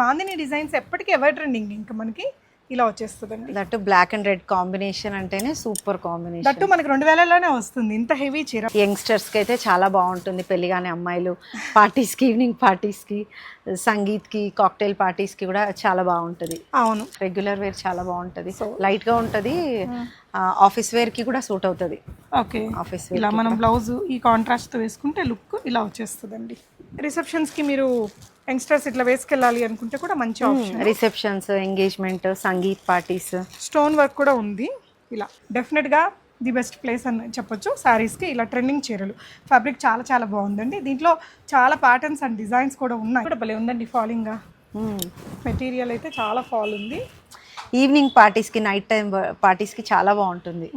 Bandhani designs ఎప్పటికీ ever trending ఇంకా మనకి? ఇలా వచ్చేస్తుందండి. That black and red combination అంటేనే సూపర్ కాంబినేషన్ దట్టు మనకి రెండు వేలలోనే వస్తుంది. ఇంత హెవీ చీర. యంగ్స్టర్స్కి అయితే చాలా బాగుంటుంది. పెళ్ళిగానే అమ్మాయిలు పార్టీస్కి ఈవినింగ్ పార్టీస్కి సంగీత్కి కాక్టైల్ పార్టీస్కి కూడా చాలా బాగుంటుంది. అవును. రెగ్యులర్ వేర్ చాలా బాగుంటుంది. లైట్గా ఉంటుంది. ఆఫీస్ వేర్కి కూడా సూట్ అవుతుంది. ఓకే ఆఫీస్ ఇలా మనం బ్లౌజ్ ఈ కాంట్రాస్ట్తో వేసుకుంటే లుక్ ఇలా వచ్చేస్తుందండి. రిసెప్షన్స్కి మీరు యంగ్స్టర్స్ ఇట్లా వేసుకెళ్ళాలి అనుకుంటే కూడా మంచి option. Receptions engagement sangeet parties. Stone work కూడా ఉంది. ఇలా డెఫినెట్గా ది బెస్ట్ ప్లేస్ అని చెప్పొచ్చు. సారీస్కి ఇలా ట్రెండింగ్ చీరలు. ఫ్యాబ్రిక్ చాలా చాలా బాగుందండి. దీంట్లో చాలా ప్యాటర్న్స్ అండ్ డిజైన్స్ కూడా ఉన్నాయి. కూడా భలే ఉందండి ఫాలింగ్గా మెటీరియల్ అయితే చాలా ఫాల్ ఉంది. ఈవినింగ్ పార్టీస్కి నైట్ టైం పార్టీస్కి చాలా బాగుంటుంది.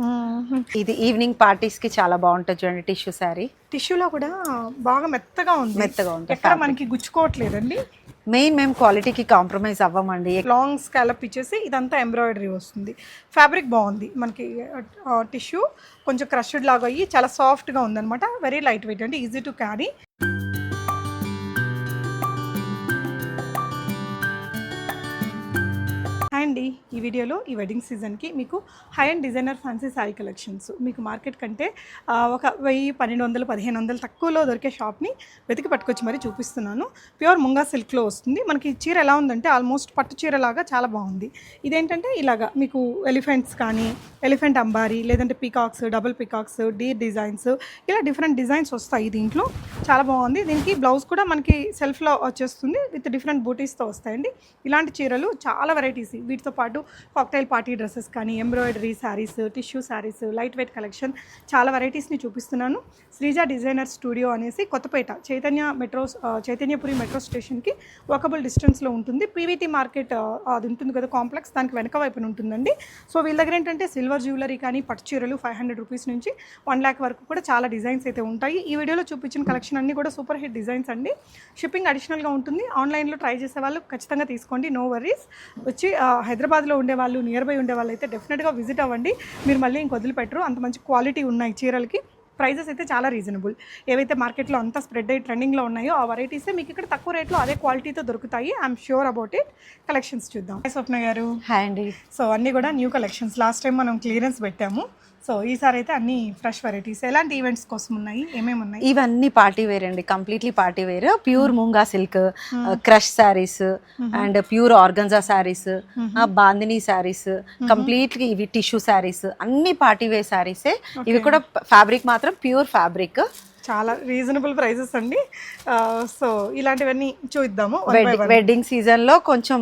ఇది ఈవినింగ్ పార్టీస్కి చాలా బాగుంటుంది చూడండి టిష్యూ శారీ. టిష్యూలో కూడా బాగా మెత్తగా ఉంది. మెత్తగా ఉంటుంది ఎక్కడ మనకి గుచ్చుకోవట్లేదండి. మెయిన్ మేము క్వాలిటీకి కాంప్రమైజ్ అవ్వమండి. లాంగ్ స్కాలప్ ఇచ్చేసి ఇదంతా ఎంబ్రాయిడరీ వస్తుంది. ఫ్యాబ్రిక్ బాగుంది. మనకి టిష్యూ కొంచెం క్రష్డ్ లాగా అయ్యి చాలా సాఫ్ట్గా ఉందన్నమాట. వెరీ లైట్ వెయిట్ అంటే ఈజీ టు క్యారీ అండి. ఈ వీడియోలో ఈ వెడ్డింగ్ సీజన్కి మీకు high end designer fancy sari collections మీకు మార్కెట్ కంటే ఒక వెయ్యి పన్నెండు వందలు పదిహేను వందలు తక్కువలో దొరికే షాప్ని వెతికి పట్టుకొచ్చి మరీ చూపిస్తున్నాను. ప్యూర్ ముంగా సిల్క్లో వస్తుంది. మనకి చీర ఎలా ఉందంటే ఆల్మోస్ట్ పట్టు చీరలాగా చాలా బాగుంది. ఇదేంటంటే ఇలాగా మీకు ఎలిఫెంట్స్ కానీ ఎలిఫెంట్ అంబారీ లేదంటే peacocks double peacocks deer designs ఇలా డిఫరెంట్ డిజైన్స్ వస్తాయి దీంట్లో. చాలా బాగుంది. దీనికి బ్లౌజ్ కూడా మనకి సెల్ఫ్లో వచ్చేస్తుంది. విత్ డిఫరెంట్ బూటీస్తో వస్తాయండి. ఇలాంటి చీరలు చాలా వెరైటీస్ వీటితో పాటు కాక్టైల్ పార్టీ డ్రెస్సెస్ కానీ embroidery saris tissue saris light weight collection చాలా వెరైటీస్ని చూపిస్తున్నాను. శ్రీజ డిజైనర్ స్టూడియో అనేసి కొత్తపేట చైతన్య మెట్రో చైతన్యపురి మెట్రో స్టేషన్కి వాకబుల్ డిస్టెన్స్లో ఉంటుంది. పీవీటీ మార్కెట్ అది ఉంటుంది కదా కాంప్లెక్స్ దానికి వెనక వైపున ఉంటుందండి. సో వీళ్ళ దగ్గర ఏంటంటే సిల్వర్ జ్యువెలరీ కానీ పట్టు చీరలు ఫైవ్ హండ్రెడ్ రూపీస్ నుంచి వన్ ల్యాక్ వరకు కూడా చాలా డిజైన్స్ అయితే ఉంటాయి. ఈ వీడియోలో చూపించిన కలెక్షన్ అన్నీ కూడా సూపర్ హిట్ డిజైన్స్ అండి. షిప్పింగ్ అడిషనల్గా ఉంటుంది. ఆన్లైన్లో ట్రై చేసే వాళ్ళు ఖచ్చితంగా తీసుకోండి. No worries. వచ్చి హైదరాబాద్లో ఉండే వాళ్ళు నియర్ బై ఉండే వాళ్ళు అయితే డెఫినెట్గా విజిట్ అవ్వండి. మీరు మళ్ళీ ఇంక వదిలిపెట్టరు. అంత మంచి క్వాలిటీ ఉన్నాయి చీరలకి. ప్రైజెస్ అయితే చాలా రీజనబుల్ ఏవైతే మార్కెట్లో అంతా స్ప్రెడ్ అయ్యి ట్రెండింగ్లో ఉన్నాయో ఆ వెరైటీసే మీకు ఇక్కడ తక్కువ రేట్లో అదే క్వాలిటీతో దొరుకుతాయి. I'm sure about it collections చూద్దాం. స్వప్న గారు. హాయ్ అండి. సో అన్నీ కూడా న్యూ కలెక్షన్స్ లాస్ట్ టైం మనం క్లియరెన్స్ పెట్టాము. సో ఈసారి అయితే అన్ని ఫ్రెష్ వెరైటీస్ ఎలాంటి ఈవెంట్స్ కోసం ఉన్నాయి? ఏమేమి ఉన్నాయి? ఇవన్నీ పార్టీ వేర్ అండి. Completely party wear. Pure munga silk crush saris and pure organza saris bandhani saris completely ఇవి టిష్యూ శారీస్ అన్ని పార్టీ వేర్ శారీసే ఇవి కూడా ఫ్యాబ్రిక్ మాత్రం ప్యూర్ ఫ్యాబ్రిక్ చాలా రీజనబుల్ ప్రైసెస్ అండి. సో ఇలాంటివన్నీ చూద్దాము. వెడ్డింగ్ సీజన్లో కొంచెం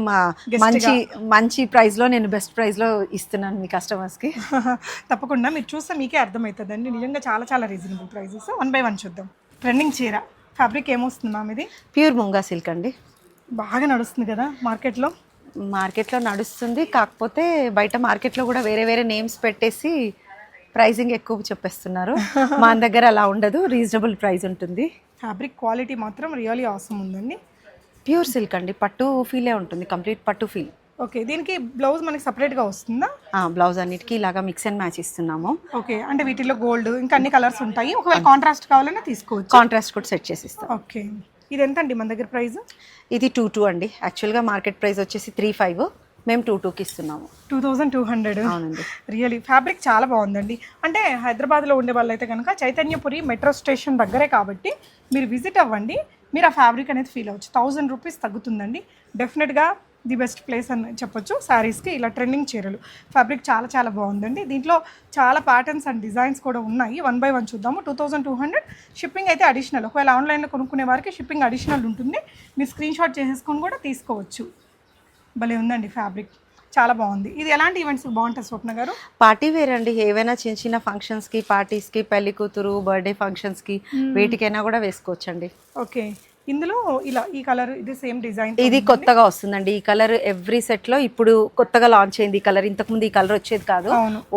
మంచి మంచి ప్రైస్లో నేను బెస్ట్ ప్రైస్లో ఇస్తున్నాను మీ కస్టమర్స్కి. తప్పకుండా మీరు చూస్తే మీకే అర్థమవుతుందండి. నిజంగా చాలా చాలా reasonable prices one by one చూద్దాం. ట్రెండింగ్ చీర ఫ్యాబ్రిక్ ఏమొస్తుంది మ్యామ్ ఇది? ప్యూర్ ముంగా సిల్క్ అండి. బాగా నడుస్తుంది కదా మార్కెట్లో? మార్కెట్లో నడుస్తుంది కాకపోతే బయట మార్కెట్లో కూడా వేరే వేరే నేమ్స్ పెట్టేసి ప్రైజింగ్ ఎక్కువ చెప్పేస్తున్నారు. మా దగ్గర అలా ఉండదు. రీజనబుల్ ప్రైస్ ఉంటుంది. ఫ్యాబ్రిక్ క్వాలిటీ మాత్రం రియలీ అవసరం ఉందండి. ప్యూర్ సిల్క్ అండి. పట్టు ఫీలే ఉంటుంది. కంప్లీట్ పట్టు ఫీల్. ఓకే దీనికి బ్లౌజ్ మనకి సపరేట్గా వస్తుందా? బ్లౌజ్ అన్నిటికీ ఇలాగా మిక్స్ అండ్ మ్యాచ్ ఇస్తున్నాము. ఓకే అంటే వీటిలో గోల్డ్ ఇంకా అన్ని కలర్స్ ఉంటాయి. ఒకవేళ కాంట్రాస్ట్ కావాలన్నా తీసుకోవచ్చు. కాంట్రాస్ట్ కూడా సెట్ చేసి ఇస్తాం ఓకే ఇది ఎంత అండి మన దగ్గర ప్రైస్? ఇది టూ టూ అండి. యాక్చువల్గా మార్కెట్ ప్రైస్ వచ్చేసి త్రీ ఫైవ్ మేము టూ టూకి ఇస్తున్నాము. Two thousand two hundred. అవునండి. రియలీ ఫ్యాబ్రిక్ చాలా బాగుందండి. అంటే హైదరాబాద్లో ఉండే వాళ్ళు అయితే కనుక చైతన్యపురి మెట్రో స్టేషన్ దగ్గరే కాబట్టి మీరు విజిట్ అవ్వండి. మీరు ఆ ఫ్యాబ్రిక్ అనేది ఫీల్ అవ్వచ్చు. థౌజండ్ రూపీస్ తగ్గుతుందండి. డెఫినెట్గా ది బెస్ట్ ప్లేస్ అని చెప్పొచ్చు. శారీస్కి ఇలా ట్రెండింగ్ చీరలు. ఫ్యాబ్రిక్ చాలా చాలా బాగుందండి. దీంట్లో చాలా ప్యాటర్న్స్ అండ్ డిజైన్స్ కూడా ఉన్నాయి. వన్ బై వన్ చూద్దాము. Two thousand two hundred. Shipping అయితే అడిషనల్ ఒకవేళ ఆన్లైన్లో కొనుక్కునే వారికి షిప్పింగ్ అడిషనల్ ఉంటుంది. మీరు స్క్రీన్ షాట్ చేసేసుకొని కూడా తీసుకోవచ్చు. భలే ఉందండి ఫ్యాబ్రిక్. చాలా బాగుంది. ఇది ఎలాంటి ఈవెంట్స్ బాగుంటుంది స్వప్న గారు? పార్టీ వేర్ అండి. ఏవైనా చిన్న చిన్న ఫంక్షన్స్కి పార్టీస్కి పెళ్ళి కూతురు బర్త్డే ఫంక్షన్స్కి వేటికైనా కూడా వేసుకోవచ్చండి. ఓకే. ఇందులో ఇలా ఈ కలర్ ఇది సేమ్ డిజైన్ ఇది కొత్తగా వస్తుందండి. ఈ కలర్ ఎవ్రీ సెట్లో ఇప్పుడు కొత్తగా లాంచ్ అయింది ఈ కలర్ ఇంతకుముందు ఈ కలర్ వచ్చేది కాదు.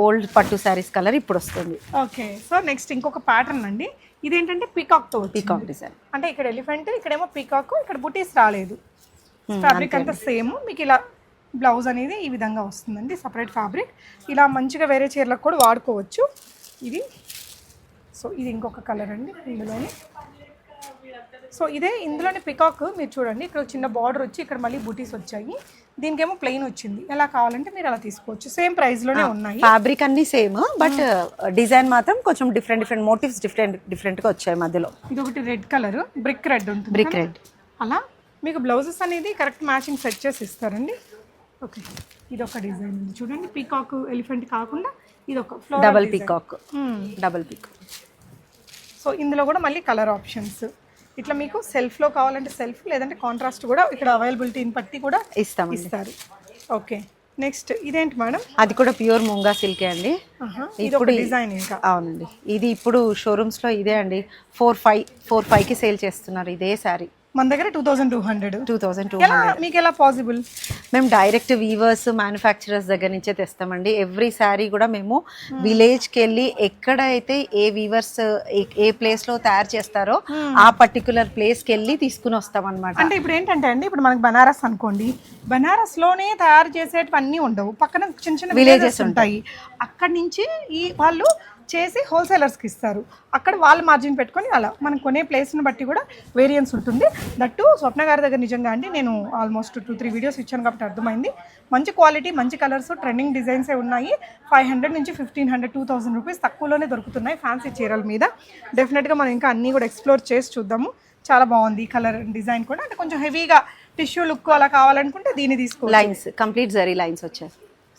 ఓల్డ్ పట్టు శారీస్ కలర్ ఇప్పుడు వస్తుంది. ఓకే. సో నెక్స్ట్ ఇంకొక ప్యాటర్న్ అండి. ఇదేంటంటే పీకాక్తో. పీకాక్ డిజైన్ అంటే ఇక్కడ ఎలిఫెంట్ ఇక్కడేమో పీకాక్ ఇక్కడ బుటీస్ రాలేదు. ఫ్యాబ్రిక్ అంతా సేమ్ మీకు ఇలా బ్లౌజ్ అనేది ఈ విధంగా వస్తుందండి సపరేట్ ఫ్యాబ్రిక్ ఇలా మంచిగా వేరే చీరలకు కూడా వాడుకోవచ్చు. ఇది. సో ఇది ఇంకొక కలర్ అండి ఇందులోనే. సో ఇదే ఇందులోనే పికాక్ మీరు చూడండి ఇక్కడ చిన్న బార్డర్ వచ్చి ఇక్కడ మళ్ళీ బూటీస్ వచ్చాయి. దీనికేమో ప్లెయిన్ వచ్చింది. ఎలా కావాలంటే మీరు అలా తీసుకోవచ్చు. సేమ్ ప్రైస్లోనే ఉన్నాయి. ఫ్యాబ్రిక్ అన్ని సేమ్ బట్ డిజైన్ మాత్రం కొంచెం డిఫరెంట్ డిఫరెంట్ మోటివ్స్ డిఫరెంట్ డిఫరెంట్గా వచ్చాయి మధ్యలో. ఇది ఒకటి రెడ్ కలర్ బ్రిక్ రెడ్ ఉంటుంది? బ్రిక్? రెడ్ అలా మీకు బ్లౌజెస్ అనేది కరెక్ట్ మ్యాచింగ్ సెట్ చేసి ఇస్తారండి. ఓకే. ఇది ఒక డిజైన్ ఉంది. చూడండి పీకాక్ ఎలిఫెంట్ కాకుండా ఇది ఒక double. Peacock. Double peacock so ఇందులో కూడా మళ్ళీ కలర్ ఆప్షన్స్ ఇట్లా మీకు సెల్ఫ్లో కావాలంటే సెల్ఫ్ లేదంటే కాంట్రాస్ట్ కూడా ఇక్కడ అవైలబిలిటీని బట్టి కూడా ఇస్తామండి. ఇస్తారు. ఓకే నెక్స్ట్ ఇదేంటి మేడం? అది కూడా ప్యూర్ ముంగా సిల్కే అండి. ఒక డిజైన్ ఇంకా. అవునండి. ఇది ఇప్పుడు షోరూమ్స్లో ఇదే అండి. ఫోర్ ఫైవ్ ఫోర్ ఫైవ్కి సేల్ చేస్తున్నారు ఇదే శారీ మన దగ్గర two thousand two hundred two thousand two ఎలా మీకు ఎలా పాసిబుల్ మేము డైరెక్ట్ వీవర్స్ మ్యానుఫ్యాక్చరర్స్ దగ్గర నుంచే తెస్తామండి. ఎవ్రీ శారీ కూడా మేము విలేజ్కి వెళ్ళి ఎక్కడైతే ఏ వీవర్స్ ఏ ప్లేస్లో తయారు చేస్తారో ఆ పర్టికులర్ ప్లేస్కి వెళ్ళి తీసుకుని వస్తాం అనమాట అంటే ఇప్పుడు ఏంటంటే అండి ఇప్పుడు మనకి బనారస్ అనుకోండి బనారస్లోనే తయారు చేసేటివన్నీ ఉండవు. పక్కన చిన్న చిన్న విలేజెస్ ఉంటాయి. అక్కడి నుంచి ఈ వాళ్ళు చేసి హోల్సేలర్స్కి ఇస్తారు. అక్కడ వాళ్ళు మార్జిన్ పెట్టుకొని అలా మనం కొనే ప్లేస్ని బట్టి కూడా వేరియన్స్ ఉంటుంది. దట్టు స్వప్న గారి దగ్గర నిజంగా అండి నేను ఆల్మోస్ట్ టూ త్రీ వీడియోస్ ఇచ్చాను కాబట్టి అర్థమైంది. మంచి క్వాలిటీ మంచి కలర్స్ ట్రెండింగ్ డిజైన్సే ఉన్నాయి. ఫైవ్ హండ్రెడ్ నుంచి fifteen hundred two thousand rupees తక్కువలోనే దొరుకుతున్నాయి ఫ్యాన్సీ చీరల మీద. డెఫినెట్గా మనం ఇంకా అన్నీ కూడా ఎక్స్ప్లోర్ చేసి చూద్దాము. చాలా బాగుంది కలర్ డిజైన్ కూడా. అంటే కొంచెం హెవీగా టిష్యూ లుక్ అలా కావాలనుకుంటే దీన్ని తీసుకోవాలి లైన్స్ కంప్లీట్ జరీ లైన్స్ వచ్చాయి.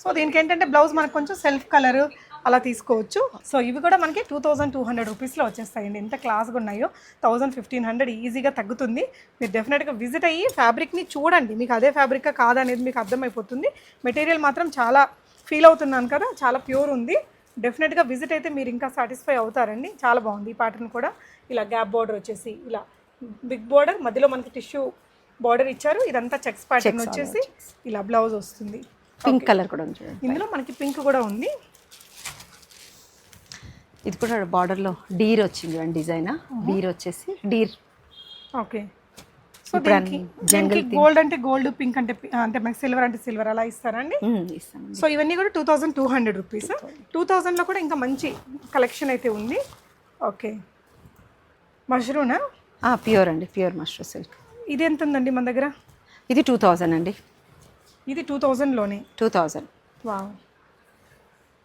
సో దీనికి ఏంటంటే బ్లౌజ్ మనకు కొంచెం సెల్ఫ్ కలర్ అలా తీసుకోవచ్చు. సో ఇవి కూడా మనకి టూ థౌజండ్ టూ హండ్రెడ్ రూపీస్లో వచ్చేస్తాయండి. ఎంత క్లాస్గా ఉన్నాయో థౌజండ్ ఫిఫ్టీన్ హండ్రెడ్ ఈజీగా తగ్గుతుంది. మీరు డెఫినెట్గా విజిట్ అయ్యి ఫ్యాబ్రిక్ని చూడండి. మీకు అదే ఫ్యాబ్రిక్ కాదనేది మీకు అర్థమైపోతుంది. మెటీరియల్ మాత్రం చాలా ఫీల్ అవుతున్నాను కదా చాలా ప్యూర్ ఉంది. డెఫినెట్గా విజిట్ అయితే మీరు ఇంకా సాటిస్ఫై అవుతారండి. చాలా బాగుంది ఈ ప్యాటర్న్ కూడా. ఇలా గ్యాప్ బార్డర్ వచ్చేసి ఇలా బిగ్ బార్డర్ మధ్యలో మనకి టిష్యూ బార్డర్ ఇచ్చారు. ఇదంతా చెక్స్ ప్యాటర్న్ వచ్చేసి ఇలా బ్లౌజ్ వస్తుంది. పింక్ కలర్ కూడా ఇందులో మనకి పింక్ కూడా ఉంది. ఇది కూడా border లో డీర్ వచ్చింది చూడండి డిజైన్ డీర్ వచ్చేసి డీర్. ఓకే. సో దీనికి గోల్డ్ అంటే గోల్డ్ పింక్ అంటే అంటే మనకి సిల్వర్ అంటే సిల్వర్ అలా ఇస్తారండి? ఇస్తాం సో ఇవన్నీ కూడా two thousand two hundred rupees two థౌజండ్లో కూడా ఇంకా మంచి కలెక్షన్ అయితే ఉంది. ఓకే. మష్రూనా? ప్యూర్ అండి ప్యూర్ మష్రూమ్ సిల్క్ ఇది ఎంత ఉందండి మన దగ్గర? ఇది టూ థౌజండ్ అండి. ఇది two థౌజండ్లోనే two thousand wow.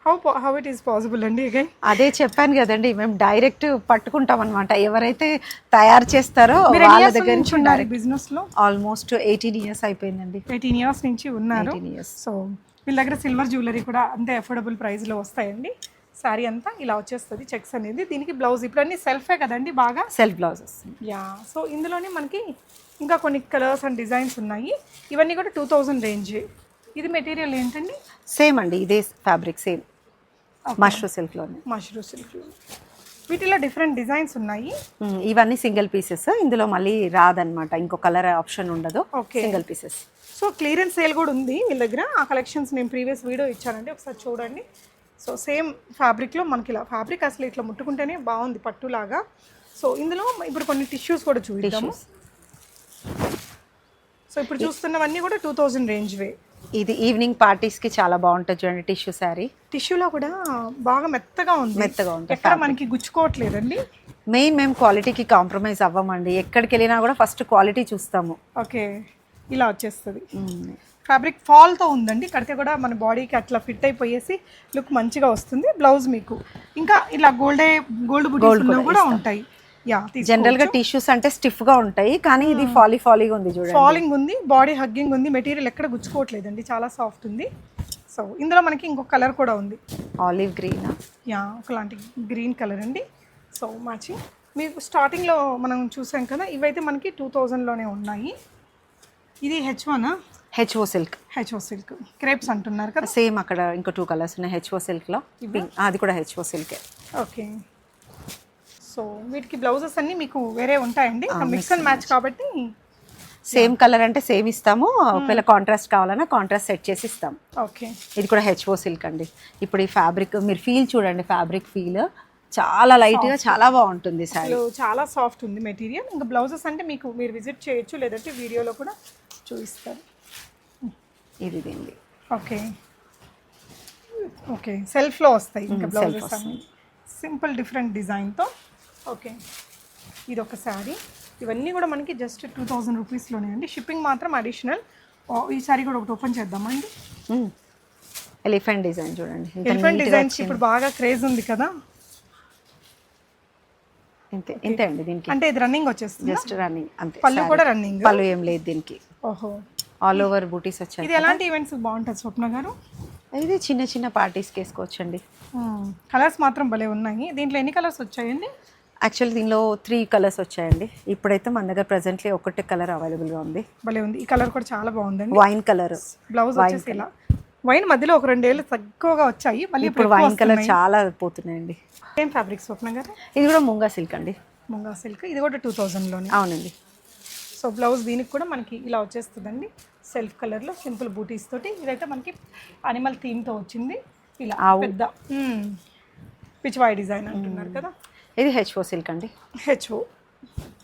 How how it is possible అండి అగైన్ అదే చెప్పాను కదండి మేము డైరెక్ట్ పట్టుకుంటాం అనమాట ఎవరైతే తయారు చేస్తారో వాళ్ళ దగ్గర నుంచి ఉన్నారు బిజినెస్లో ఆల్మోస్ట్ ఎయిటీన్ ఇయర్స్ అయిపోయిందండి. ఎయిటీన్ ఇయర్స్ నుంచి ఉన్నారు. ఇయర్స్ సో వీళ్ళ దగ్గర సిల్వర్ జ్యువెలరీ కూడా అంతే అఫోర్డబుల్ ప్రైస్లో వస్తాయండి. శారీ అంతా ఇలా వచ్చేస్తుంది చెక్స్ అనేది. దీనికి బ్లౌజ్ ఇప్పుడు అన్ని సెల్ఫే కదండి బాగా? సెల్ఫ్ బ్లౌజెస్ యా సో ఇందులోనే మనకి ఇంకా కొన్ని కలర్స్ అండ్ డిజైన్స్ ఉన్నాయి. ఇవన్నీ కూడా టూ థౌజండ్ రేంజ్ ఇది మెటీరియల్ ఏంటండి? సేమ్ అండి ఇదే ఫ్యాబ్రిక్ సేమ్ మష్రూమ్ సిల్క్లోనే మష్రూ సిల్క్ వీటిలో డిఫరెంట్ డిజైన్స్ ఉన్నాయి. ఇవన్నీ సింగిల్ పీసెస్ ఇందులో మళ్ళీ రాదనమాట ఇంకో కలర్ ఆప్షన్ ఉండదు. Single pieces so clearance sale కూడా ఉంది వీళ్ళ దగ్గర. ఆ కలెక్షన్స్ నేను ప్రీవియస్ వీడియో ఇచ్చానండి. ఒకసారి చూడండి. సో సేమ్ ఫ్యాబ్రిక్లో మనకి ఇలా ఫ్యాబ్రిక్ అసలు ఇట్లా ముట్టుకుంటేనే బాగుంది పట్టులాగా. సో ఇందులో ఇప్పుడు కొన్ని టిష్యూస్ కూడా చూద్దాము సో ఇప్పుడు చూస్తున్నవన్నీ కూడా టూ థౌజండ్ రేంజ్వే ఇది ఈవినింగ్ పార్టీస్కి చాలా బాగుంటుంది చూడండి టిష్యూ శారీ టిష్యూలో కూడా బాగా మెత్తగా ఉంది. మెత్తగా ఉంటుంది ఎక్కడ మనకి గుచ్చుకోవట్లేదండి. మెయిన్ మేము క్వాలిటీకి కాంప్రమైజ్ అవ్వమండి. ఎక్కడికి వెళ్ళినా కూడా ఫస్ట్ క్వాలిటీ చూస్తాము. ఓకే ఇలా వచ్చేస్తుంది. ఫ్యాబ్రిక్ ఫాల్తో ఉందండి. కడితే కూడా మన బాడీకి అట్లా ఫిట్ అయిపోయేసి లుక్ మంచిగా వస్తుంది. బ్లౌజ్ మీకు. ఇంకా ఇలా గోల్డే గోల్డ్ బుటీస్ కూడా ఉంటాయి. జనరల్గా టిష్యూస్ అంటే స్టిఫ్గా ఉంటాయి కానీ ఇది ఫాలీ ఫాలీగా ఉంది చూడండి. ఫాలింగ్ ఉంది బాడీ హగ్గింగ్ ఉంది మెటీరియల్ ఎక్కడ గుచ్చుకోవట్లేదండి చాలా సాఫ్ట్ ఉంది. సో ఇందులో మనకి ఇంకొక కలర్ కూడా ఉంది. ఆలివ్ గ్రీన్ యా ఒకలాంటి గ్రీన్ కలర్ అండి. సో మ్యాచింగ్ మీకు స్టార్టింగ్లో మనం చూసాం కదా ఇవైతే మనకి టూ థౌజండ్లోనే ఉన్నాయి. ఇది H one H O silk H O silk crepes అంటున్నారు కదా. సేమ్ అక్కడ ఇంకో టూ కలర్స్ ఉన్నాయి హెచ్ఓ సిల్క్లో. Pink. అది కూడా హెచ్ఓ సిల్కే ఓకే సో వీటికి బ్లౌజెస్ అన్నీ మీకు వేరే ఉంటాయండి. మిక్స్ అండ్ మ్యాచ్ కాబట్టి సేమ్ కలర్ అంటే సేమ్ ఇస్తాము. ఒకవేళ కాంట్రాస్ట్ కావాలన్నా కాంట్రాస్ట్ సెట్ చేసి ఇస్తాం. ఓకే ఇది కూడా హెచ్ఓ సిల్క్ అండి. ఇప్పుడు ఈ ఫ్యాబ్రిక్ మీరు ఫీల్ చూడండి ఫ్యాబ్రిక్ ఫీల్ చాలా లైట్గా చాలా బాగుంటుంది సారీ చాలా సాఫ్ట్ ఉంది మెటీరియల్ ఇంకా బ్లౌజెస్ అంటే మీకు మీరు విజిట్ చేయొచ్చు లేదంటే వీడియోలో కూడా చూపిస్తారు ఇది దీనిది ఓకే ఓకే సెల్ఫ్లో వస్తాయి ఇంకా Mm, బ్లౌజెస్ అన్ని. సింపుల్ డిఫరెంట్ డిజైన్తో ఓకే. ఇది ఒక శారీ ఇవన్నీ కూడా మనకి జస్ట్ టూ థౌజండ్ రూపీస్లోనే అండి. షిప్పింగ్ మాత్రం అడిషనల్. ఈసారి కూడా ఒకటి ఓపెన్ చేద్దామా అండి? ఎలిఫెంట్ డిజైన్ చూడండి. Elephant designs. ఇప్పుడు బాగా క్రేజ్ ఉంది కదా? ఇంతే ఇంతే అండి దీనికి. అంటే ఇది రన్నింగ్ వచ్చేస్తుంది? జస్ట్ రన్నింగ్ అంతే పళ్ళు. కూడా రన్నింగ్ పళ్ళు ఏం లేదు దీనికి. ఓహో. ఆల్ ఓవర్ బూటీస్ వచ్చాయి ఇది ఎలాంటి ఈవెంట్స్ బాగుంటుంది స్వప్న గారు? ఇది చిన్న చిన్న పార్టీస్కి వేసుకోవచ్చండి. కలర్స్ మాత్రం భలే ఉన్నాయి. దీంట్లో ఎన్ని కలర్స్ వచ్చాయండి? యాక్చువల్లీ దీనిలో త్రీ కలర్స్ వచ్చాయండి. ఇప్పుడైతే మన దగ్గర ప్రజెంట్లీ ఒకటే కలర్ అవైలబుల్గా ఉంది. భలే ఉంది. ఈ కలర్ కూడా చాలా బాగుందండి. వైన్ కలర్ బ్లౌజ్ వచ్చేసి ఇలా. వైన్ మధ్యలో ఒక రెండేళ్ళు తక్కువగా వచ్చాయి. మళ్ళీ ఇప్పుడు వైన్ కలర్ చాలా పోతున్నాయండి. ఏం ఫ్యాబ్రిక్ స్వప్న గారు? ఇది కూడా ముంగా సిల్క్ అండి. ముంగా సిల్క్ ఇది కూడా టూ థౌజండ్లోనే అవునండి. సో బ్లౌజ్ దీనికి కూడా మనకి ఇలా వచ్చేస్తుందండి. సెల్ఫ్ కలర్లో సింపుల్ బూటీస్ తోటి. ఇదైతే మనకి అనిమల్ థీమ్తో వచ్చింది. ఇలా. పెద్ద. పిచ్వాయ్ డిజైన్ అంటున్నారు కదా. ఇది హెచ్ఓ సిల్క్ అండి. హెచ్ఓ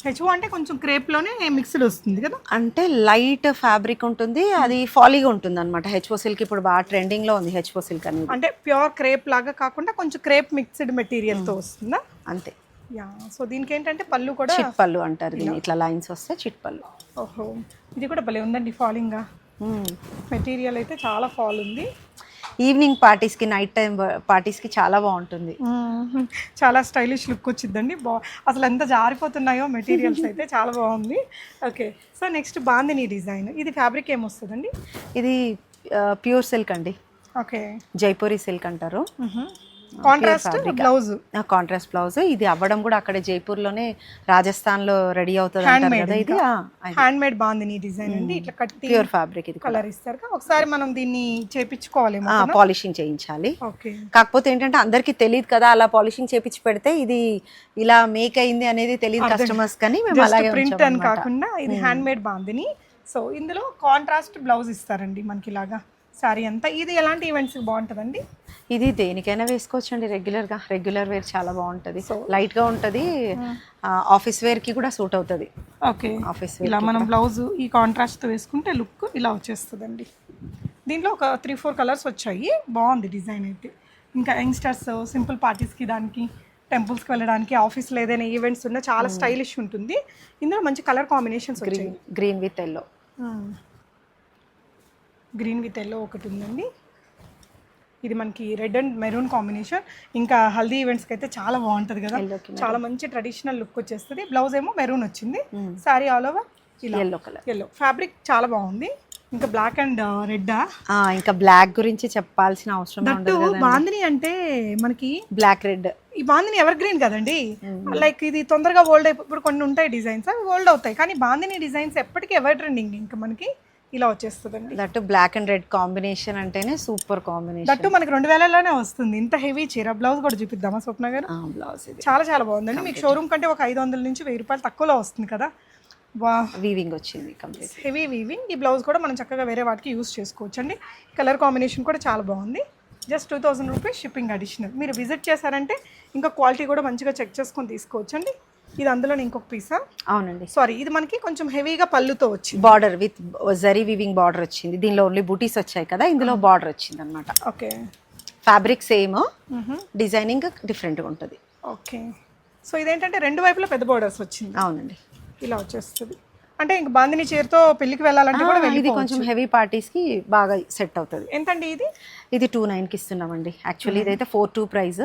హెచ్ఓ అంటే కొంచెం క్రేప్లోనే మిక్స్డ్ వస్తుంది కదా? అంటే లైట్ ఫ్యాబ్రిక్ ఉంటుంది అది ఫాలీగా ఉంటుంది అనమాట హెచ్ఓ సిల్క్ ఇప్పుడు బాగా ట్రెండింగ్లో ఉంది హెచ్ఓ సిల్క్ అనేది. అంటే ప్యూర్ క్రేప్ లాగా కాకుండా కొంచెం క్రేప్ మిక్స్డ్ మెటీరియల్తో వస్తుందా? అంతే. యా సో దీనికి ఏంటంటే పళ్ళు కూడా చిట్ పళ్ళు అంటారు దీన్ని. ఇట్లా లైన్స్ వస్తే చిట్ పళ్ళు. ఓహో ఇది కూడా భలే ఉందండి ఫాలింగ్గా మెటీరియల్ అయితే చాలా ఫాల్ ఉంది. ఈవినింగ్ పార్టీస్కి నైట్ టైం పార్టీస్కి చాలా బాగుంటుంది. చాలా స్టైలిష్ లుక్ వచ్చిందండి. బా అసలు ఎంత జారిపోతున్నాయో మెటీరియల్స్ అయితే చాలా బాగుంది. Okay. So next bandhani design. ఇది ఫ్యాబ్రిక్ ఏమొస్తుందండి? ఇది ప్యూర్ సిల్క్ అండి. ఓకే. జైపూరి సిల్క్ అంటారు. కాంట్రాస్ట్ బ్లౌజ్ కాంట్రాస్ట్ బ్లౌజ్ ఇది అవ్వడం కూడా అక్కడ జైపూర్లోనే రాజస్థాన్లో రెడీ అవుతుంది అంటారు కదా ఇది? హ్యాండ్ మేడ్ బాందిని డిజైన్ అండి ఇట్లా కట్టి ప్యూర్ ఫ్యాబ్రిక్ ఇది కలర్ ఇస్తారు. ఒకసారి మనం దీన్ని చేపించుకోవాలేమో పాలిషింగ్ చేయించాలి. కాకపోతే ఏంటంటే అందరికీ తెలియదు కదా అలా పాలిషింగ్ చేపించి పెడితే ఇది ఇలా మేక్ అయింది అనేది తెలియదు కస్టమర్స్ కానీ మేము అలాగే ప్రింట్ అని కాకుండా ఇది హ్యాండ్ మేడ్ బాందిని. సో ఇందులో కాంట్రాస్ట్ బ్లౌజ్ ఇస్తారండి మనకి ఇలాగా సారీ అంతా. ఇది ఎలాంటి ఈవెంట్స్ బాగుంటుందండి? ఇది దేనికైనా వేసుకోవచ్చండి రెగ్యులర్గా. రెగ్యులర్ వేర్ చాలా బాగుంటది. లైట్గా ఉంటది. ఆఫీస్ వేర్కి కూడా సూట్ అవుతుంది. ఓకే ఆఫీస్ ఇలా మనం బ్లౌజ్ ఈ కాంట్రాస్ట్తో వేసుకుంటే లుక్ ఇలా వచ్చేస్తుందండి. దీంట్లో ఒక త్రీ ఫోర్ కలర్స్ వచ్చాయి. బాగుంది డిజైన్ అయితే. ఇంకా యంగ్స్టర్స్ సింపుల్ పార్టీస్కి దానికి టెంపుల్స్కి వెళ్ళడానికి ఆఫీస్లో ఏదైనా ఈవెంట్స్ ఉన్నా చాలా స్టైలిష్ ఉంటుంది. ఇందులో మంచి కలర్ కాంబినేషన్స్ వచ్చాయి. Green with yellow green with yellow ఒకటి ఉందండి. ఇది మనకి రెడ్ అండ్ మెరూన్ కాంబినేషన్. ఇంకా హల్దీ ఈవెంట్స్కి అయితే చాలా బాగుంటుంది కదా. చాలా మంచి ట్రెడిషనల్ లుక్ వచ్చేస్తుంది. బ్లౌజ్ ఏమో మెరూన్ వచ్చింది. Sari all over yellow colour yellow fabric చాలా బాగుంది. ఇంకా బ్లాక్ అండ్ రెడ్ ఇంకా బ్లాక్ గురించి చెప్పాల్సిన అవసరం దట్టు బాందిని అంటే మనకి బ్లాక్ రెడ్ ఈ బాందిని ఎవర్ గ్రీన్ కదండి లైక్ ఇది తొందరగా ఓల్డ్ అయిపో ఇప్పుడు కొన్ని ఉంటాయి డిజైన్స్ అవి ఓల్డ్ అవుతాయి. కానీ బాందిని డిజైన్స్ ఎప్పటికీ ఎవర్ ట్రెండింగ్ ఇంకా మనకి. ఇలా వచ్చేస్తుందండి. That black and red combination అంటేనే సూపర్ కాంబినేషన్. దట్టు మనకి రెండు వేలలోనే వస్తుంది. ఇంత హెవీ చీర బ్లౌజ్ కూడా చూపిద్దామా స్వప్న గారు? బ్లౌజ్ ఇది. చాలా చాలా బాగుందండి. మీకు షోరూమ్ కంటే ఒక ఐదు వందల నుంచి వెయ్యి రూపాయలు తక్కువలో వస్తుంది కదా. వీవింగ్ వచ్చింది కంప్లీట్ హెవీ వీవింగ్ ఈ బ్లౌజ్ కూడా మనం చక్కగా వేరే వాటికి యూస్ చేసుకోవచ్చు అండి కలర్ కాంబినేషన్ కూడా చాలా బాగుంది. Just two thousand rupees shipping additional మీరు విజిట్ చేశారంటే ఇంకా క్వాలిటీ కూడా మంచిగా చెక్ చేసుకొని తీసుకోవచ్చు అండి ఇది అందులో ఇంకొక పీసా అవునండి. సారీ ఇది మనకి కొంచెం హెవీగా పళ్ళుతో వచ్చింది. Border with zari weaving border వచ్చింది. దీనిలో ఓన్లీ బూటీస్ వచ్చాయి కదా ఇందులో బార్డర్ వచ్చింది అనమాట ఓకే ఫ్యాబ్రిక్ సేమ్ డిజైనింగ్ డిఫరెంట్గా ఉంటుంది. ఓకే సో ఇదేంటంటే రెండు వైపులా పెద్ద బోర్డర్స్ వచ్చింది. అవునండి. ఇలా వచ్చేస్తుంది. అంటే ఇంక బాందిని చీరతో పెళ్ళికి వెళ్ళాలంటే కూడా ఇది వెళ్ళి కొంచెం హెవీ పార్టీస్కి బాగా సెట్ అవుతుంది. ఎంతండి ఇది? ఇది టూ నైన్కి ఇస్తున్నామండి. యాక్చువల్లీ ఇదైతే ఫోర్ టూ ప్రైస్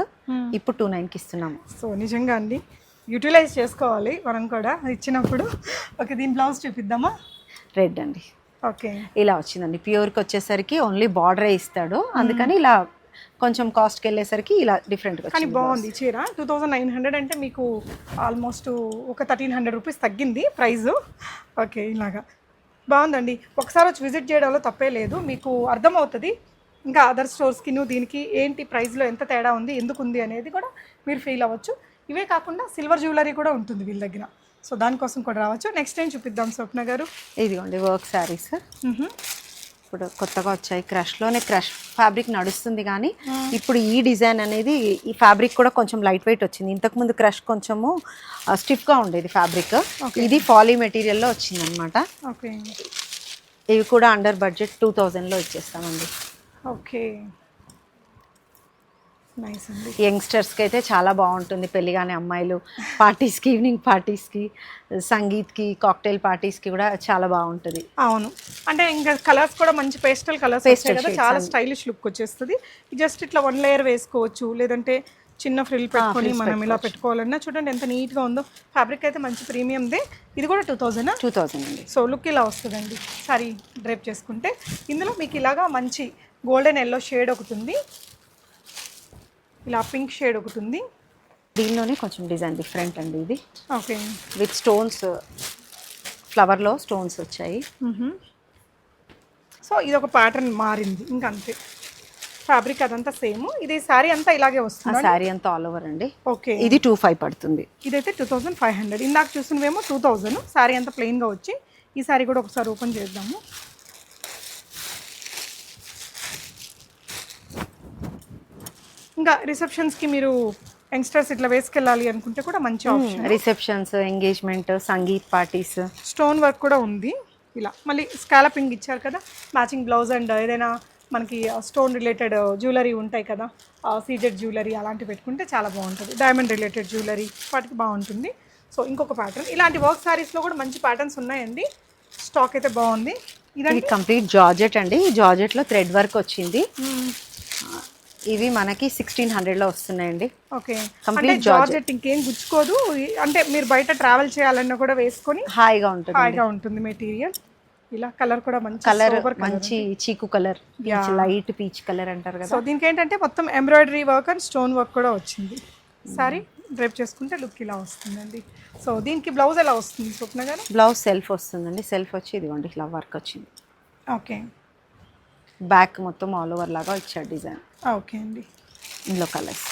ఇప్పుడు టూ నైన్కి ఇస్తున్నాము. సో నిజంగా అండి. యూటిలైజ్ చేసుకోవాలి మనం కూడా ఇచ్చినప్పుడు. ఓకే దీని బ్లౌజ్ చూపిద్దామా? రెడ్ అండి. ఓకే. ఇలా వచ్చిందండి. ప్యూర్కి వచ్చేసరికి ఓన్లీ బార్డరే ఇస్తాడు. అందుకని ఇలా కొంచెం కాస్ట్కి వెళ్ళేసరికి ఇలా డిఫరెంట్గా కానీ బాగుంది చీర. టూ థౌజండ్ నైన్ హండ్రెడ్ అంటే మీకు ఆల్మోస్ట్ ఒక థర్టీన్ హండ్రెడ్ రూపీస్ తగ్గింది ప్రైస్ ఓకే ఇలాగా. బాగుందండి. ఒకసారి వచ్చి విజిట్ చేయడంలో తప్పే లేదు. మీకు అర్థమవుతుంది. ఇంకా అదర్ స్టోర్స్కి నువ్వు దీనికి ఏంటి ప్రైస్లో ఎంత తేడా ఉంది ఎందుకు ఉంది అనేది కూడా మీరు ఫీల్ అవ్వచ్చు. ఇవే కాకుండా సిల్వర్ జ్యువెలరీ కూడా ఉంటుంది వీళ్ళ దగ్గర. సో దానికోసం కూడా రావచ్చు. నెక్స్ట్ టైం చూపిద్దాం స్వప్న గారు. ఇదిగోండి వర్క్ శారీస్. ఇప్పుడు కొత్తగా వచ్చాయి క్రష్లోనే క్రష్ ఫ్యాబ్రిక్ నడుస్తుంది కానీ ఇప్పుడు ఈ డిజైన్ అనేది ఈ ఫ్యాబ్రిక్ కూడా కొంచెం లైట్ వెయిట్ వచ్చింది. ఇంతకుముందు క్రష్ కొంచెము స్టిఫ్గా ఉండేది ఫ్యాబ్రిక్ ఇది ఫాలీ మెటీరియల్లో వచ్చింది అనమాట ఓకే ఇవి కూడా అండర్ బడ్జెట్ టూ థౌజండ్లో ఇచ్చేస్తామండి. ఓకే యంగ్స్టర్స్కి అయితే చాలా బాగుంటుంది. పెళ్ళిగానే అమ్మాయిలు పార్టీస్కి ఈవినింగ్ పార్టీస్కి సంగీత్కి కాక్టైల్ పార్టీస్కి కూడా చాలా బాగుంటుంది. అవును. అంటే ఇంకా కలర్స్ కూడా మంచి పేస్టల్ కలర్స్ వస్తాయి కదా చాలా. స్టైలిష్ లుక్ వచ్చేస్తుంది. జస్ట్ ఇట్లా వన్ లేయర్ వేసుకోవచ్చు లేదంటే చిన్న ఫ్రిల్ పెట్టుకొని మనం ఇలా పెట్టుకోవాలన్నా చూడండి ఎంత నీట్గా ఉందో. ఫ్యాబ్రిక్ అయితే మంచి ప్రీమియందే ఇది కూడా టూ థౌజండ్ టూ థౌజండ్ అండి. సో లుక్ ఇలా వస్తుందండి. సారీ డ్రైప్ చేసుకుంటే. ఇందులో మీకు ఇలాగా మంచి గోల్డెన్ ఎల్లో షేడ్ ఒకటి ఉంది. ఇలా పింక్ షేడ్ ఒకటి ఉంది దీనిలోనే కొంచెం డిజైన్ డిఫరెంట్ అండి ఇది. ఓకే. విత్ స్టోన్స్ ఫ్లవర్లో స్టోన్స్ వచ్చాయి. సో ఇది ఒక ప్యాటర్న్ మారింది. ఇంకా అంతే ఫ్యాబ్రిక్ అదంతా సేమ్. ఇది శారీ అంతా ఇలాగే వస్తుంది? శారీ అంతా ఆల్ ఓవర్ అండి. ఓకే. ఇది టూ ఫైవ్ పడుతుంది. ఇదైతే టూ థౌజండ్ ఫైవ్ హండ్రెడ్. ఇందాక చూసినవేమో టూ థౌజండ్. శారీ అంతా ప్లెయిన్గా వచ్చి ఈ శారీ కూడా ఒకసారి ఓపెన్ చేద్దాము. ఇంకా రిసెప్షన్స్కి మీరు యంగ్స్టర్స్ ఇట్లా వేసుకెళ్ళాలి అనుకుంటే కూడా మంచి option receptions engagement sangeet parties stone work కూడా ఉంది. ఇలా. మళ్ళీ స్కాలపింగ్ ఇచ్చారు కదా. మ్యాచింగ్ బ్లౌజ్ అండ్ ఏదైనా మనకి స్టోన్ రిలేటెడ్ జ్యువెలరీ ఉంటాయి కదా. సీజెడ్ జ్యువెలరీ అలాంటివి పెట్టుకుంటే చాలా బాగుంటుంది. డైమండ్ రిలేటెడ్ జ్యువెలరీ వాటికి బాగుంటుంది. సో ఇంకొక ప్యాటర్న్ ఇలాంటి వర్క్ సారీస్లో కూడా మంచి ప్యాటర్న్స్ ఉన్నాయండి. స్టాక్ అయితే బాగుంది. ఇది కంప్లీట్ జార్జెట్ అండి. జార్జెట్లో థ్రెడ్ వర్క్ వచ్చింది. మ్మ్. ఇవి మనకి సిక్స్టీన్ హండ్రెడ్లో వస్తున్నాయండి. ఓకే. అంటే జార్జెట్ ఇంకేం గుచ్చుకోదు. అంటే మీరు బయట ట్రావెల్ చేయాలన్నా కూడా వేసుకొని హాయిగా ఉంటుంది హాయిగా ఉంటుంది మెటీరియల్. ఇలా కలర్ కూడా మంచి కలర్ మంచి చీకు కలర్ లైట్ పీచ్ కలర్ అంటారు కదా. సో దీనికి ఏంటంటే మొత్తం embroidery work and stone work కూడా వచ్చింది. సారీ డ్రైప్ చేసుకుంటే లుక్ ఇలా వస్తుందండి. సో దీనికి బ్లౌజ్ ఎలా వస్తుంది స్వప్న గారు? బ్లౌజ్ సెల్ఫ్ వస్తుందండి. సెల్ఫ్ వచ్చి ఇదిగోండి ఇలా వర్క్ వచ్చింది. ఓకే బ్యాక్ మొత్తం ఆల్ ఓవర్ లాగా ఇచ్చాడు డిజైన్ ఓకే అండి ఇందులో కలర్స్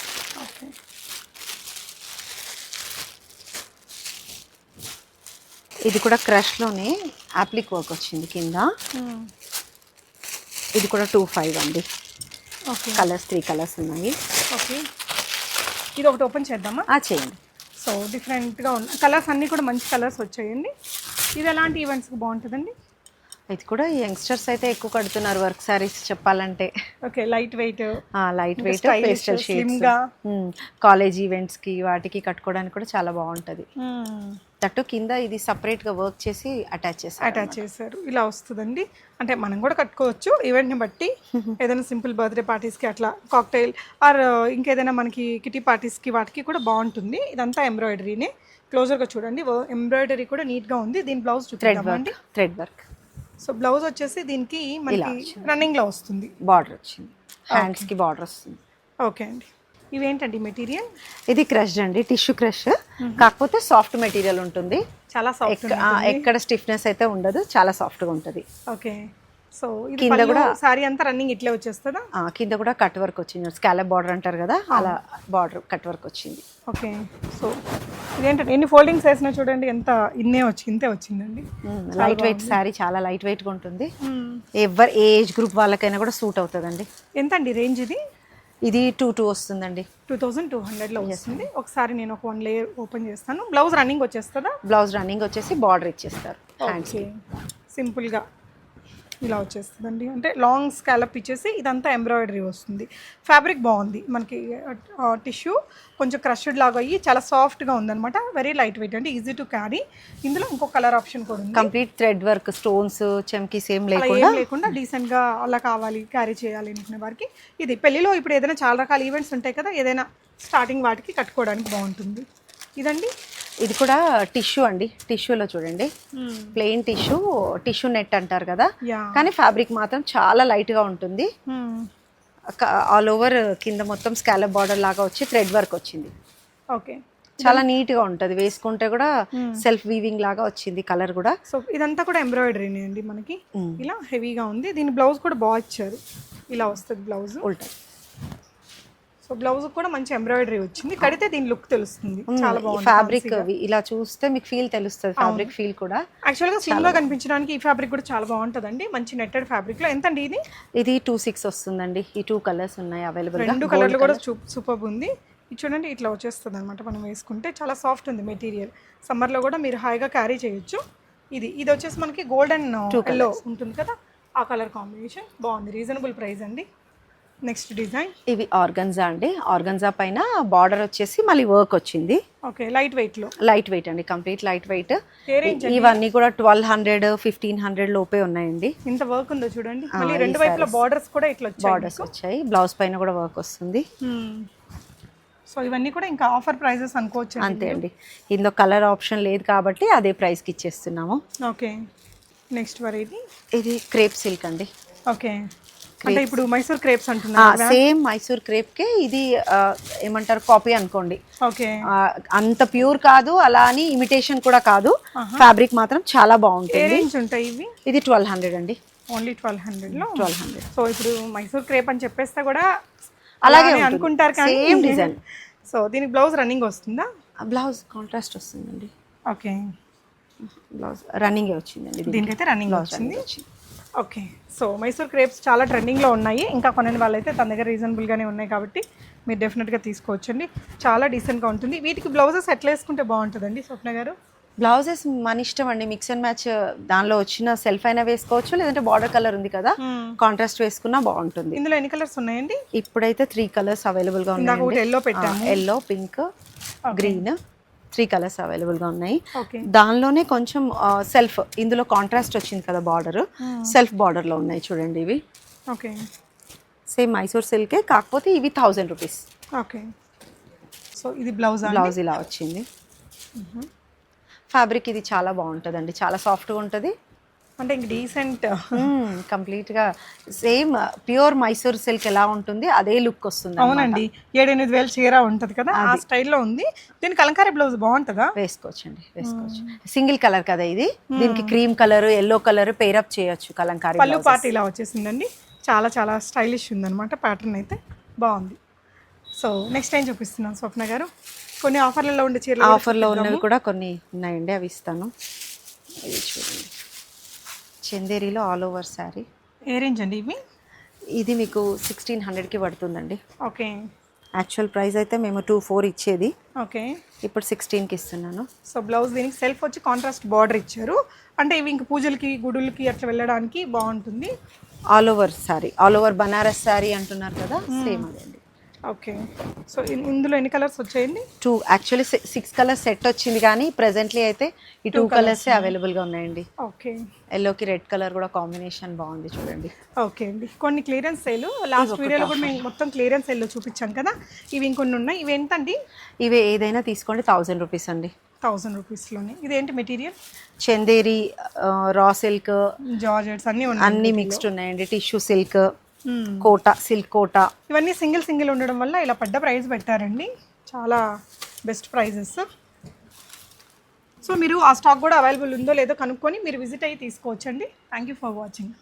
ఓకే ఇది కూడా క్రష్లోనే అప్లిక్ వర్క్ వచ్చింది కింద. ఇది కూడా టూ ఫైవ్ అండి. ఓకే కలర్స్ త్రీ కలర్స్ ఉన్నాయి. ఓకే ఇది ఒకటి ఓపెన్ చేద్దామా? ఆ చేయండి. సో డిఫరెంట్గా ఉన్న కలర్స్ అన్నీ కూడా మంచి కలర్స్ వచ్చాయండి. ఇది ఎలాంటి ఈవెంట్స్కి బాగుంటుందండి? ఇది కూడా యంగ్స్టర్స్ అయితే ఎక్కువ కడుతున్నారు వర్క్ సారీస్ చెప్పాలంటే. Okay light weight light weight pastel షేడ్స్గా. College ఈవెంట్స్కి వాటికి కట్టుకోవడానికి కూడా చాలా బాగుంటుంది. తట్టు కింద ఇది సపరేట్గా వర్క్ చేసి అటాచ్ చేస్తారు అటాచ్ చేశారు. ఇలా వస్తుందండి. అంటే మనం కూడా కట్టుకోవచ్చు. ఈవెంట్ని బట్టి ఏదైనా సింపుల్ బర్త్డే పార్టీస్కి అట్లా కాక్టైల్ ఆర్ ఇంకేదైనా మనకి కిటీ పార్టీస్కి వాటికి కూడా బాగుంటుంది. ఇదంతా ఎంబ్రాయిడరీనే క్లోజర్గా చూడండి. ఎంబ్రాయిడరీ కూడా నీట్గా ఉంది. దీని blouse thread work thread work so blouse వచ్చేసి దీనికి మనకి రన్నింగ్లో వస్తుంది. బార్డర్ వచ్చింది. హ్యాండ్స్కి బార్డర్ వస్తుంది. ఓకే అండి. ఇవేంటండి మెటీరియల్? ఇది క్రష్ అండి టిష్యూ క్రష్. కాకపోతే సాఫ్ట్ మెటీరియల్ ఉంటుంది. చాలా సాఫ్ట్ ఎక్కడ స్టిఫ్నెస్ అయితే ఉండదు చాలా సాఫ్ట్గా ఉంటుంది. ఓకే. సో కింద కూడా- సారీ అంతా రన్నింగ్ ఇట్లే వచ్చేస్తుందా? కింద కూడా కట్ వర్క్ వచ్చింది. స్కాలప్ బార్డర్ అంటారు కదా అలా బార్డర్ కట్ వర్క్ వచ్చింది. ఓకే. సో ఇదేంటంటే ఎన్ని ఫోల్డింగ్స్ వేసినా చూడండి ఎంత ఇన్నే వచ్చి ఇంతే వచ్చిందండి. లైట్ వెయిట్ శారీ చాలా లైట్ వెయిట్గా ఉంటుంది. ఎవరి ఏజ్ గ్రూప్ వాళ్ళకైనా కూడా సూట్ అవుతుందండి. ఎంత అండి రేంజ్ ఇది? ఇది టూ టూ వస్తుందండి. టూ థౌజండ్ టూ హండ్రెడ్లో వస్తుంది. ఒకసారి నేను ఒక వన్ లేయర్ ఓపెన్ చేస్తాను. బ్లౌజ్ రన్నింగ్ వచ్చేస్తుందా? బ్లౌజ్ రన్నింగ్ వచ్చేసి బార్డర్ ఇచ్చేస్తారు. సింపుల్గా ఇలా వచ్చేస్తుందండి. అంటే లాంగ్ స్కాలప్ ఇచ్చేసి ఇదంతా ఎంబ్రాయిడరీ వస్తుంది. ఫ్యాబ్రిక్ బాగుంది. మనకి టిష్యూ కొంచెం క్రష్డ్ లాగా అయ్యి చాలా సాఫ్ట్గా ఉందన్నమాట. వెరీ లైట్ వెయిట్ అంటే ఈజీ టు క్యారీ ఇందులో ఇంకో కలర్ ఆప్షన్ కూడా ఉంది. కంప్లీట్ థ్రెడ్ వర్క్ స్టోన్స్ చమ్కీస్ ఏం అలా లేకుండా? ఏం లేకుండా డీసెంట్గా అలా కావాలి క్యారీ చేయాలి అనుకునే వారికి. ఇది పెళ్ళిలో ఇప్పుడు ఏదైనా చాలా రకాల ఈవెంట్స్ ఉంటాయి కదా ఏదైనా స్టార్టింగ్ వాటికి కట్టుకోవడానికి బాగుంటుంది. ఇదండి. ఇది కూడా టిష్యూ అండి టిష్యూలో చూడండి. ప్లెయిన్ టిష్యూ టిష్యూ నెట్ అంటారు కదా. కానీ ఫ్యాబ్రిక్ మాత్రం చాలా లైట్గా ఉంటుంది. ఆల్ ఓవర్ కింద మొత్తం స్కాలప్ బార్డర్ లాగా వచ్చి థ్రెడ్ వర్క్ వచ్చింది. ఓకే చాలా నీట్గా ఉంటుంది. వేసుకుంటే కూడా సెల్ఫ్ వీవింగ్ లాగా వచ్చింది కలర్ కూడా. సో ఇదంతా కూడా ఎంబ్రాయిడరీనే అండి మనకి. ఇలా హెవీగా ఉంది. దీని బ్లౌజ్ కూడా బాగా ఇచ్చారు. ఇలా వస్తుంది బ్లౌజ్ ఉల్టా సో బ్లౌజ్ కూడా మంచి ఎంబ్రాయిడరీ వచ్చింది. కడితే దీని లుక్ తెలుస్తుంది. చాలా బాగుంది ఫ్యాబ్రిక్ ఇలా చూస్తే మీకు ఫీల్ తెలుస్తుంది ఫ్యాబ్రిక్ ఫీల్ కూడా. యాక్చువల్గా స్లిమ్గా కనిపించడానికి ఈ ఫ్యాబ్రిక్ కూడా చాలా బాగుంటుందండి. మంచి నెట్టెడ్ ఫ్యాబ్రిక్లో ఎంత అండి ఇది? ఇది టూ సిక్స్ వస్తుందండి. ఈ టూ కలర్స్ ఉన్నాయి అవైలబుల్ రెండు కలర్లు కూడా సూపర్ ఉంది. ఇది చూడండి ఇట్లా వచ్చేస్తుంది అనమాట మనం వేసుకుంటే. చాలా సాఫ్ట్ ఉంది మెటీరియల్ సమ్మర్లో కూడా మీరు హాయిగా క్యారీ చేయొచ్చు. ఇది ఇది వచ్చేసి మనకి గోల్డెన్ ఎల్లో ఉంటుంది కదా. ఆ కలర్ కాంబినేషన్ బాగుంది. రీజనబుల్ ప్రైస్ అండి. నెక్స్ట్ డిజైన్ ఇవి ఆర్గన్జా అండి. ఆర్గన్జా పైన బార్డర్ వచ్చేసి మళ్ళీ వర్క్ వచ్చింది. ఓకే లైట్ వెయిట్లో. లైట్ వెయిట్ అండి కంప్లీట్ లైట్ వెయిట్ ఇవన్నీ కూడా ట్వెల్వ్ హండ్రెడ్ ఫిఫ్టీన్ హండ్రెడ్ లోపే ఉన్నాయండి. ఇంత వర్క్ ఉందో చూడండి. మళ్ళీ రెండు వైపుల. బార్డర్స్ కూడా ఇట్లా వచ్చాయి బార్డర్స్ వచ్చాయి. బ్లౌజ్ పైన కూడా వర్క్ వస్తుంది. సో ఇవన్నీ కూడా ఇంకా ఆఫర్ ప్రైజెస్ అనుకోవచ్చు అంతే అండి. ఇందులో కలర్ ఆప్షన్ లేదు కాబట్టి అదే ప్రైస్కి ఇచ్చేస్తున్నాము. ఓకే నెక్స్ట్ వెరైటీ ఇది? క్రేప్ సిల్క్ అండి. ఓకే అంటే ఇప్పుడు మైసూర్ క్రేప్స్ అంటున్నారు సేమ్ మైసూర్ క్రేప్కే ఇది ఆ, ఏమంటారు కాపీ అనుకోండి. ఓకే. అంత ప్యూర్ కాదు అలా అని ఇమిటేషన్ కూడా కాదు. ఫ్యాబ్రిక్ మాత్రం చాలా బాగుంటుంది. ఉంటాయి ఇవి? ఇది ట్వెల్వ్ హండ్రెడ్ అండి. ఓన్లీ ట్వెల్వ్ హండ్రెడ్లో ట్వెల్వ్ హండ్రెడ్. సో ఇప్పుడు మైసూర్ క్రేప్ అని చెప్పేస్తే కూడా అలాగే. అనుకుంటారు కానీ Same design. సో దీనికి బ్లౌజ్ రన్నింగ్ వస్తుందా? బ్లౌజ్ కాంట్రాస్ట్ వస్తుందండి. ఓకే. బ్లౌజ్ రన్నింగ్ వచ్చిందండి దీనికి. దీనికైతే రన్నింగ్ వచ్చింది. ఓకే. సో మైసూర్ క్రేప్స్ చాలా ట్రెండింగ్లో ఉన్నాయి. ఇంకా కొనని వాళ్ళైతే తన దగ్గర రీజనబుల్గానే ఉన్నాయి కాబట్టి మీరు డెఫినెట్గా తీసుకోవచ్చండి. చాలా డీసెంట్గా ఉంటుంది. వీటికి బ్లౌజెస్ ఎట్లా వేసుకుంటే బాగుంటుందండి స్వప్న గారు? బ్లౌజెస్ మన ఇష్టం అండి. మిక్స్ అండ్ మ్యాచ్ దానిలో వచ్చిన సెల్ఫ్ అయినా వేసుకోవచ్చు లేదంటే బార్డర్ కలర్ ఉంది కదా కాంట్రాస్ట్ వేసుకున్నా బాగుంటుంది. ఇందులో ఎన్ని కలర్స్ ఉన్నాయండి? ఇప్పుడైతే త్రీ కలర్స్ అవైలబుల్గా ఉన్నాయి ఎల్లో పెట్టాము. Yellow pink green three colours అవైలబుల్గా ఉన్నాయి దానిలోనే కొంచెం సెల్ఫ్ ఇందులో కాంట్రాస్ట్ వచ్చింది కదా బార్డర్. సెల్ఫ్ బార్డర్లో ఉన్నాయి చూడండి ఇవి. ఓకే. సేమ్ మైసూర్ సిల్కే కాకపోతే ఇవి థౌజండ్ రూపీస్. ఓకే. సో ఇది బ్లౌజ్ బ్లౌజ్ ఇలా వచ్చింది. ఫ్యాబ్రిక్ ఇది చాలా బాగుంటుందండి. చాలా సాఫ్ట్గా ఉంటుంది. అంటే ఇంక డీసెంట్ కంప్లీట్గా. సేమ్ ప్యూర్ మైసూర్ సిల్క్ ఎలా ఉంటుంది అదే లుక్ వస్తుంది అవునండి. ఏడెనిమిది వేలు చీర ఉంటుంది కదా ఆ స్టైల్లో ఉంది. దీనికి అలంకారీ బ్లౌజ్ బాగుంటుందా? వేసుకోవచ్చండి వేసుకోవచ్చు. సింగిల్ కలర్ కదా ఇది. దీనికి cream colour yellow colour pair up చేయొచ్చు కలంకారీ పళ్ళు పార్టీ ఇలా వచ్చేసిందండి. చాలా చాలా స్టైలిష్ ఉందన్నమాట ప్యాటర్న్ అయితే బాగుంది. సో నెక్స్ట్ ఏం చూపిస్తున్నాను స్వప్న గారు? కొన్ని ఆఫర్లలో ఉండే చీరలు ఆఫర్లో ఉన్నవి కూడా కొన్ని ఉన్నాయండి అవి ఇస్తాను. ఇది చూడండి. చందేరిలో ఆల్ ఓవర్ శారీ. ఏ రేంజ్ అండి ఇవి? ఇది మీకు సిక్స్టీన్ హండ్రెడ్కి పడుతుందండి. ఓకే. యాక్చువల్ ప్రైస్ అయితే మేము టూ ఫోర్ ఇచ్చేది. ఓకే. ఇప్పుడు సిక్స్టీన్కి ఇస్తున్నాను. సో బ్లౌజ్ దీనికి సెల్ఫ్ వచ్చి కాంట్రాస్ట్ బార్డర్ ఇచ్చారు. అంటే ఇవి ఇంక పూజలకి గుడులకి అట్లా వెళ్ళడానికి బాగుంటుంది. All over sari. All over Banaras sari అంటున్నారు కదా సేమ్ అదే అండి. ఓకే. సో ఇందులో ఎన్ని కలర్స్ వచ్చాయండి? Two actually six colours set వచ్చింది కానీ ప్రెసెంట్లీ అయితే ఈ టూ కలర్సే అవైలబుల్గా ఉన్నాయండి. ఓకే. ఎల్లోకి రెడ్ కలర్ కూడా కాంబినేషన్ బాగుంది చూడండి. ఓకే అండి. కొన్ని క్లియరెన్స్ సేల్ లాస్ట్ వీడియోలో కూడా మేము మొత్తం క్లియరెన్స్ సేల్లో చూపించాం కదా ఇవి ఇంకొన్ని ఉన్నాయి. ఇవి ఎంతండి? ఇవి ఏదైనా తీసుకోండి థౌజండ్ రూపీస్ అండి. థౌసండ్ రూపీస్లోనే ఇదేంటి material Chanderi raw silk georgettes అన్నీ ఉన్నాయి అన్ని మిక్స్డ్ ఉన్నాయండి. Tissue silk. Kota silk Kota. ఇవన్నీ సింగిల్ సింగిల్ ఉండడం వల్ల ఇలా పడ్డ ప్రైస్ పెట్టారండి. చాలా బెస్ట్ ప్రైజెస్. సో మీరు ఆ స్టాక్ కూడా అవైలబుల్ ఉందో లేదో కనుక్కొని మీరు విజిట్ అయ్యి తీసుకోవచ్చండి. Thank you for watching